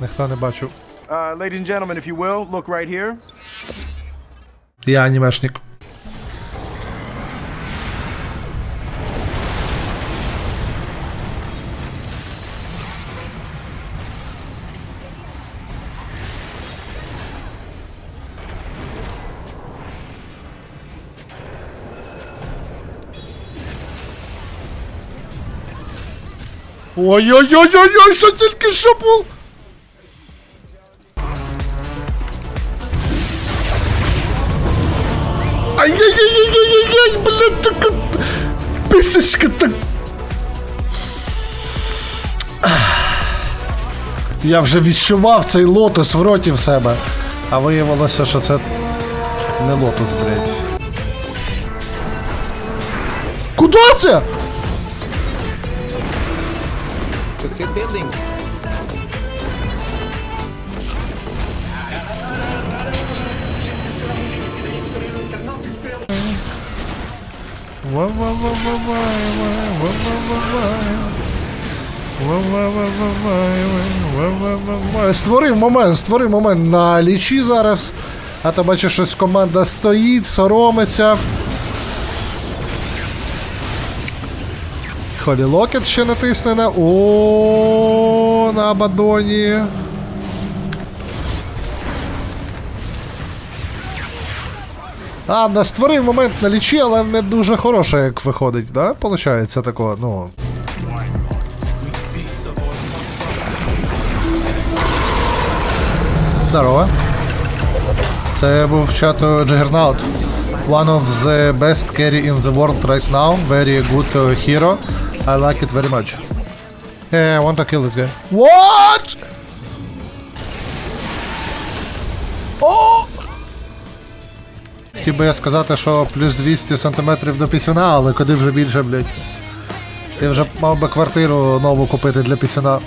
Ніхто не бачив. Uh, ladies and gentlemen, if you will, look right here. Я анімешник. Ой-ой-ой-ой-ой, що тільки що був? Ай-яй-яй-яй-яй-яй, блядь, така писочка так. Я вже відчував цей лотос в роті в себе. А виявилося, що це не лотос, блядь. Куда це? To see buildings. Створив момент, створив момент на лічі зараз. А то бачу, щось команда стоїть, соромиться. Холі Локет ще натиснена. О, на Абадоні. А, да, створив момент на лічі, але не дуже хороше, як виходить, да? Получається такого, ну. Здорово. Це був чат Juggernaut. One of the best carry in the world right now. Very good uh, hero. I like it very much. Yeah, I want to kill this guy. What? О! Хотів би я сказати, що плюс 200 сантиметрів до пісюна, але куди вже більше, блядь. Ти вже мав би квартиру нову купити для пісюна.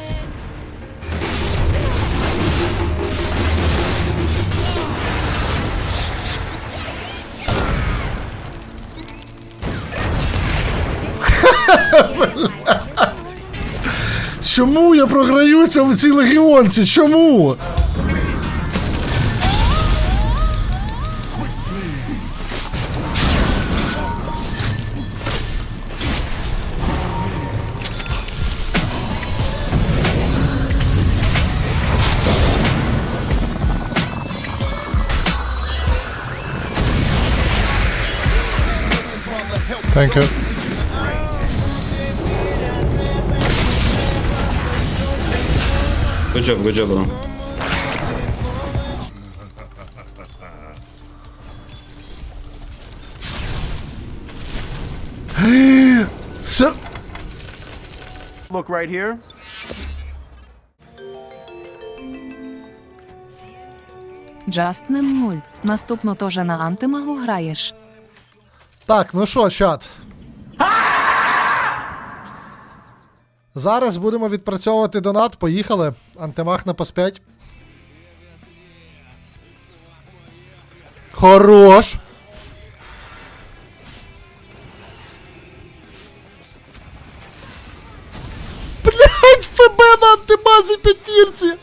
Чому я програюся в цій легіонці? Чому? Thank you. Good job, good job, bro. Це... Look right here. Just не нуль. Наступно теж на антимагу граєш. Так, ну що, чат. Зараз будемо відпрацьовувати донат. Поїхали. Антимах на пас 5. Хорош. Блять, ФБ на антимазі п'ятірці.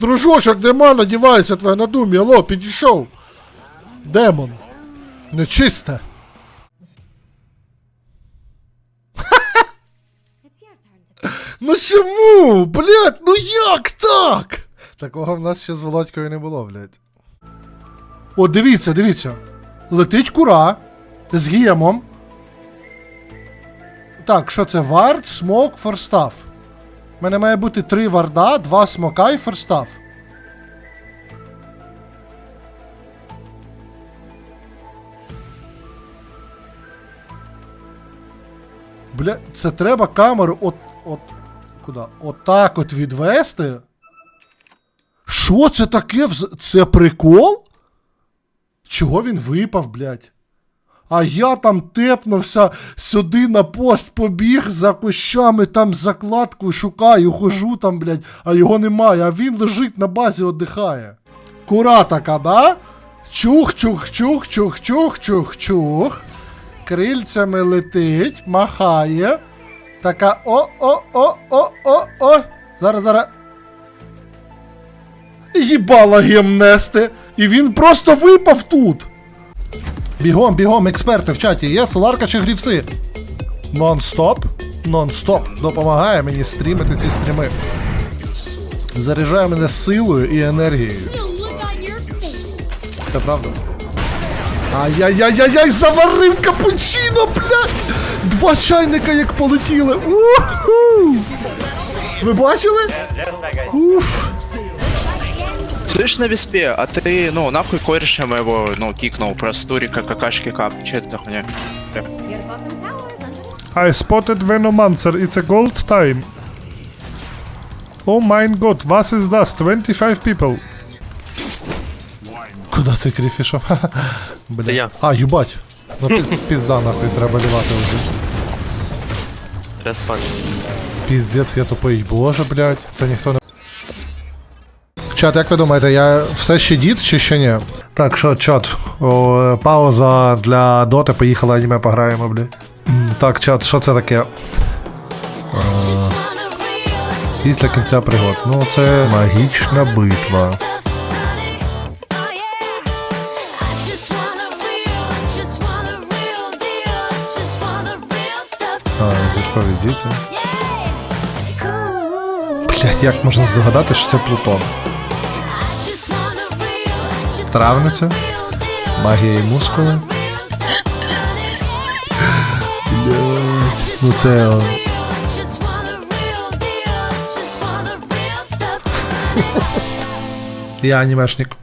Дружочок, нема, надівається твоя на думі. Алло, підійшов. Демон. Нечисте. Ну чому? Блять, ну як так? Такого в нас ще з Володькою не було, блять. О, дивіться, дивіться. Летить кура з гіємом. Так, що це? Вард, смок, форстав. У мене має бути три варда, два смока і форстав. Бля, це треба камеру от. от. Куди? Отак от відвести. Що це таке? Це прикол? Чого він випав, блядь? А я там тепнувся сюди на пост, побіг за кущами, там закладку шукаю, хожу там, блядь, а його немає, а він лежить на базі, віддихає. Кура така, да? Чух, Крильцями летить, махає. Така о, о, о, о, о, о. Зараз, зараз. Їбала гімнести. І він просто випав тут. Бігом, бігом, експерти в чаті. Є соларка чи грівси? Нон-стоп. Нон-стоп. Допомагає мені стрімити ці стріми. Заряджає мене силою і енергією. Це правда. Ай-яй-яй-яй-яй, заварив капучино, блядь! Два чайника як полетіли. Уху! Ви бачили? Уф. Слышь, на виспе, а ты, ну, нахуй кореша моего, ну, кикнул просто турика какашки кап. Че это за хуйня? I spotted Venomancer. It's a gold time. Oh mein Gott, was ist das? 25 people. Куда це крі пішов? Бля. я. А, юбать. Ну пі- пізда нахуй треба лівати вже. Респан. Піздець, я тупий. Боже, блядь, це ніхто не. Чат, як ви думаєте, я все ще дід чи ще ні? Так, що, чат, о, пауза для доти, поїхали аніме пограємо, блядь. М, Так, чат, що це таке? Після кінця пригод. Ну, це магічна битва. А, зіркові діти. Блядь, як можна здогадати, що це Плутон? Травниця? Магія і мускули? Ну це. Я анімешник.